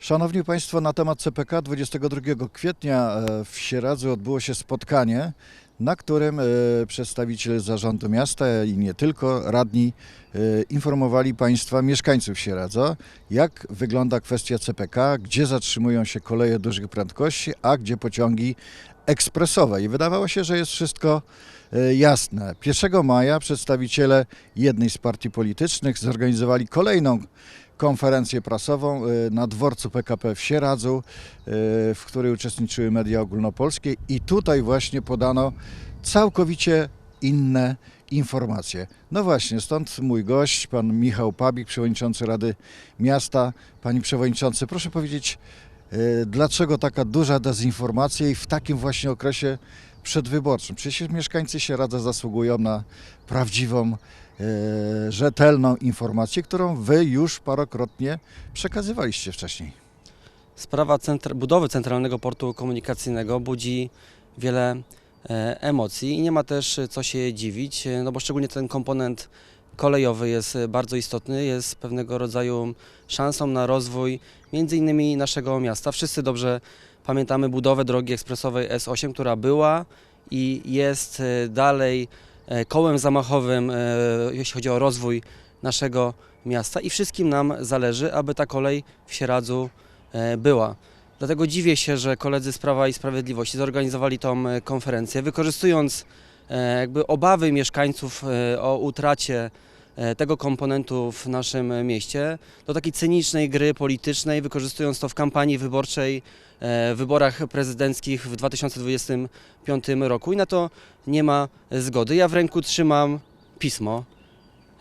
Szanowni Państwo, na temat CPK 22 kwietnia e, w Sieradzu odbyło się spotkanie, na którym e, przedstawiciele zarządu miasta i nie tylko, radni e, informowali Państwa, mieszkańców Sieradza, jak wygląda kwestia CPK, gdzie zatrzymują się koleje dużych prędkości, a gdzie pociągi ekspresowe. I wydawało się, że jest wszystko jasne. 1 maja przedstawiciele jednej z partii politycznych zorganizowali kolejną konferencję prasową y, na dworcu PKP w Sieradzu, y, w której uczestniczyły media ogólnopolskie i tutaj właśnie podano całkowicie inne informacje. No właśnie, stąd mój gość, pan Michał Pabik, przewodniczący Rady Miasta. Pani przewodniczący, proszę powiedzieć, y, dlaczego taka duża dezinformacja i w takim właśnie okresie przedwyborczym? Przecież mieszkańcy Sieradza zasługują na prawdziwą rzetelną informację, którą Wy już parokrotnie przekazywaliście wcześniej. Sprawa centr- budowy Centralnego Portu Komunikacyjnego budzi wiele e, emocji i nie ma też e, co się dziwić, e, no bo szczególnie ten komponent kolejowy jest e, bardzo istotny, jest pewnego rodzaju szansą na rozwój między innymi naszego miasta. Wszyscy dobrze pamiętamy budowę drogi ekspresowej S8, która była i jest e, dalej e, kołem zamachowym, e, jeśli chodzi o rozwój naszego miasta i wszystkim nam zależy, aby ta kolej w Sieradzu e, była. Dlatego dziwię się, że koledzy z Prawa i Sprawiedliwości zorganizowali tą e, konferencję, wykorzystując e, jakby obawy mieszkańców e, o utracie e, tego komponentu w naszym e, mieście do takiej cynicznej gry politycznej, wykorzystując to w kampanii wyborczej, e, w wyborach prezydenckich w 2025 roku i na to nie ma zgody. Ja w ręku trzymam pismo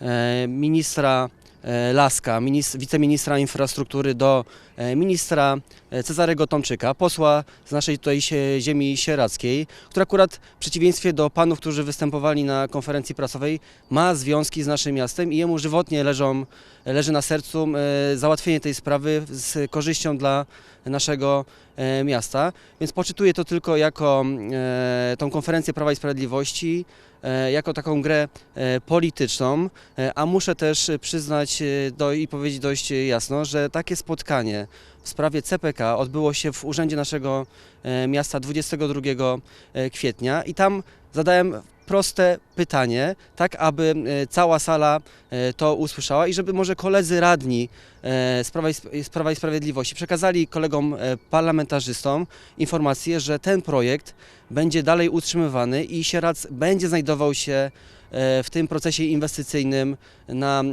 e, ministra e, Laska, minis- wiceministra infrastruktury do e, ministra e, Cezarego Tomczyka, posła z naszej tutaj ziemi sieradzkiej, który akurat w przeciwieństwie do panów, którzy występowali na konferencji prasowej, ma związki z naszym miastem i jemu żywotnie leżą, leży na sercu e, załatwienie tej sprawy z korzyścią dla naszego e, miasta. Więc poczytuję to tylko jako e, tą konferencję Prawa i Sprawiedliwości, e, jako taką grę e, polityczną, e, a muszę też przyznać e, do, i powiedzieć dość jasno, że takie spotkanie w sprawie CPK odbyło się w urzędzie naszego e, miasta 22 e, kwietnia i tam zadałem proste pytanie, tak aby e, cała sala to usłyszała i żeby może koledzy radni z Prawa i, Sprawiedliwości przekazali kolegom parlamentarzystom informację, że ten projekt będzie dalej utrzymywany i Sieradz będzie znajdował się w tym procesie inwestycyjnym, na, e,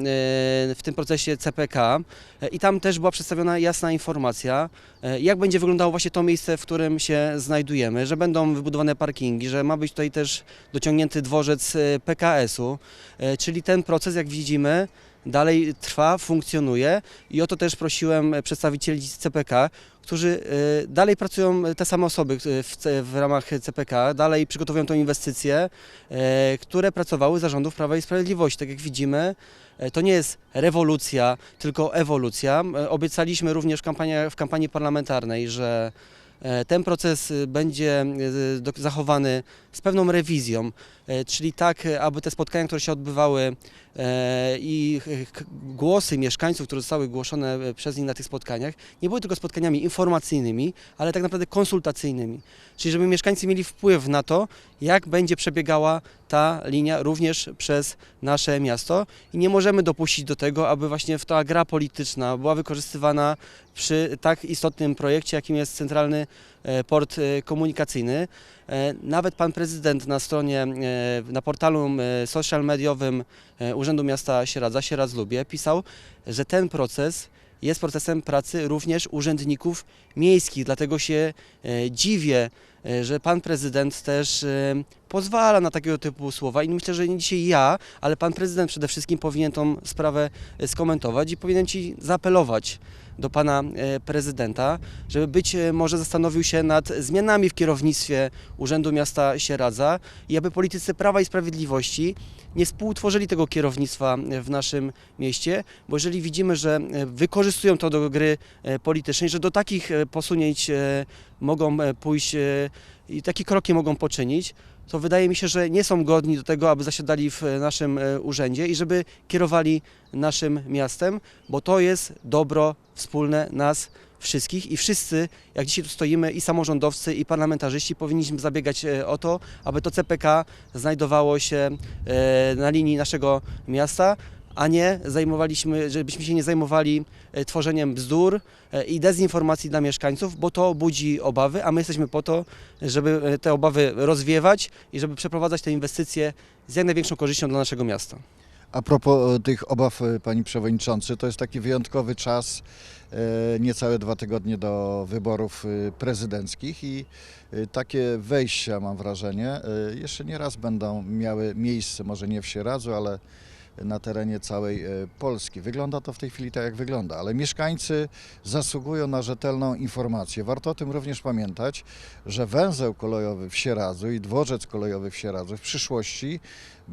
w tym procesie CPK E, i tam też była przedstawiona jasna informacja, e, jak będzie wyglądało właśnie to miejsce, w którym się znajdujemy, że będą wybudowane parkingi, że ma być tutaj też dociągnięty dworzec e, PKS-u, e, czyli ten proces, jak widzimy, dalej trwa, funkcjonuje i o to też prosiłem przedstawicieli CPK, którzy e, dalej pracują, te same osoby e, w, ramach CPK, dalej przygotowują tą inwestycję, e, które pracowały zarządów Prawa i Sprawiedliwości. Tak jak widzimy, e, to nie jest rewolucja, tylko ewolucja. E, Obiecaliśmy również w kampanii, w kampanii parlamentarnej, że e, ten proces e, będzie e, zachowany z pewną rewizją, e, czyli tak, e, aby te spotkania, które się odbywały e, i e, k- głosy mieszkańców, które zostały głoszone e, przez nich na tych spotkaniach, nie były tylko spotkaniami informacyjnymi, ale tak naprawdę konsultacyjnymi. Czyli żeby mieszkańcy mieli wpływ na to, jak będzie przebiegała ta linia również przez nasze miasto i nie możemy dopuścić do tego, aby właśnie ta gra polityczna była wykorzystywana przy tak istotnym projekcie, jakim jest Centralny e, Port Komunikacyjny. E, Nawet pan prezydent na stronie, e, na portalu e, social mediowym Urzędu Miasta Sieradza, Sieradz Lubie, pisał, że ten proces jest procesem pracy również urzędników miejskich. Dlatego się dziwię, że pan prezydent też e, pozwala na takiego typu słowa i myślę, że nie dzisiaj ja, ale pan prezydent przede wszystkim powinien tą sprawę e, skomentować i powinien ci zaapelować do pana e, prezydenta, żeby być e, może zastanowił się nad zmianami w kierownictwie Urzędu Miasta Sieradza i aby politycy Prawa i Sprawiedliwości nie współtworzyli tego kierownictwa e, w naszym mieście, bo jeżeli widzimy, że e, wykorzystują to do gry e, politycznej, że do takich e, posunięć e, mogą e, pójść e, i takie kroki mogą poczynić, to wydaje mi się, że nie są godni do tego, aby zasiadali w e, naszym urzędzie i żeby kierowali naszym miastem, bo to jest dobro wspólne nas wszystkich i wszyscy, jak dzisiaj tu stoimy, i samorządowcy, i parlamentarzyści, powinniśmy zabiegać o to, aby to CPK znajdowało się na linii naszego miasta, a nie zajmowaliśmy, żebyśmy się nie zajmowali e, tworzeniem bzdur e, i dezinformacji dla mieszkańców, bo to budzi obawy, a my jesteśmy po to, żeby e, te obawy rozwiewać i żeby przeprowadzać te inwestycje z jak największą korzyścią dla naszego miasta. A propos tych obaw, Pani Przewodniczący, to jest taki wyjątkowy czas, niecałe dwa tygodnie do wyborów prezydenckich i takie wejścia, mam wrażenie, jeszcze nie raz będą miały miejsce, może nie w Sieradzu, ale na terenie całej e, Polski. Wygląda to w tej chwili tak, jak wygląda, ale mieszkańcy zasługują na rzetelną informację. Warto o tym również pamiętać, że węzeł kolejowy w Sieradzu i dworzec kolejowy w Sieradzu w przyszłości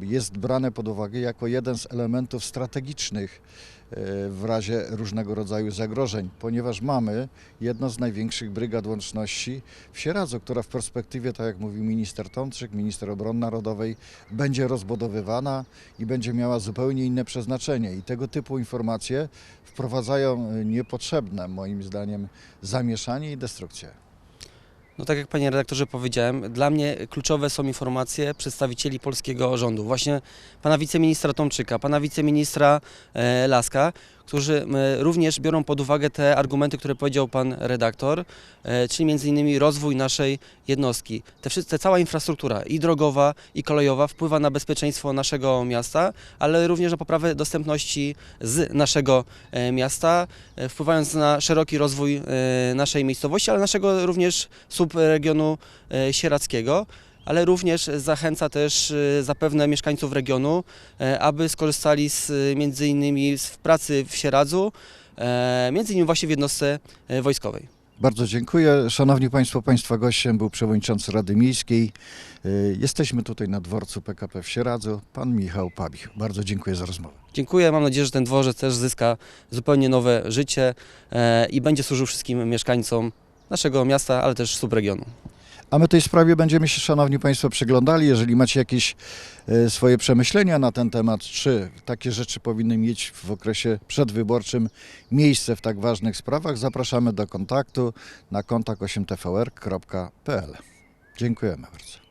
jest brane pod uwagę jako jeden z elementów strategicznych e, w razie różnego rodzaju zagrożeń, ponieważ mamy jedną z największych brygad łączności w Sieradzu, która w perspektywie, tak jak mówił minister Tomczyk, minister obrony narodowej, będzie rozbudowywana i będzie miała zupełnie inne przeznaczenie. I tego typu informacje wprowadzają e, niepotrzebne, moim zdaniem, zamieszanie i destrukcję. No tak jak panie redaktorze powiedziałem, dla mnie kluczowe są informacje przedstawicieli polskiego rządu. Właśnie pana wiceministra Tomczyka, pana wiceministra e, Laska, którzy m, również biorą pod uwagę te argumenty, które powiedział pan redaktor, e, czyli między innymi rozwój naszej jednostki. Te, wszystkie, cała infrastruktura i drogowa, i kolejowa wpływa na bezpieczeństwo naszego miasta, ale również na poprawę dostępności z naszego e, miasta, e, wpływając na szeroki rozwój e, naszej miejscowości, ale naszego również subregionu e, sieradzkiego. Ale również zachęca też e, zapewne mieszkańców regionu, e, aby skorzystali z, e, między innymi z pracy w Sieradzu, e, między innymi właśnie w jednostce e, wojskowej. Bardzo dziękuję. Szanowni Państwo, Państwa gościem był przewodniczący Rady Miejskiej. Y, Jesteśmy tutaj na dworcu PKP w Sieradzu, pan Michał Pabich. Bardzo dziękuję za rozmowę. Dziękuję, mam nadzieję, że ten dworzec też zyska zupełnie nowe życie i będzie służył wszystkim mieszkańcom naszego miasta, ale też subregionu. A my tej sprawie będziemy się, Szanowni Państwo, przyglądali. Jeżeli macie jakieś e, swoje przemyślenia na ten temat, czy takie rzeczy powinny mieć w okresie przedwyborczym miejsce w tak ważnych sprawach, zapraszamy do kontaktu na kontakt 8tvr.pl. Dziękujemy bardzo.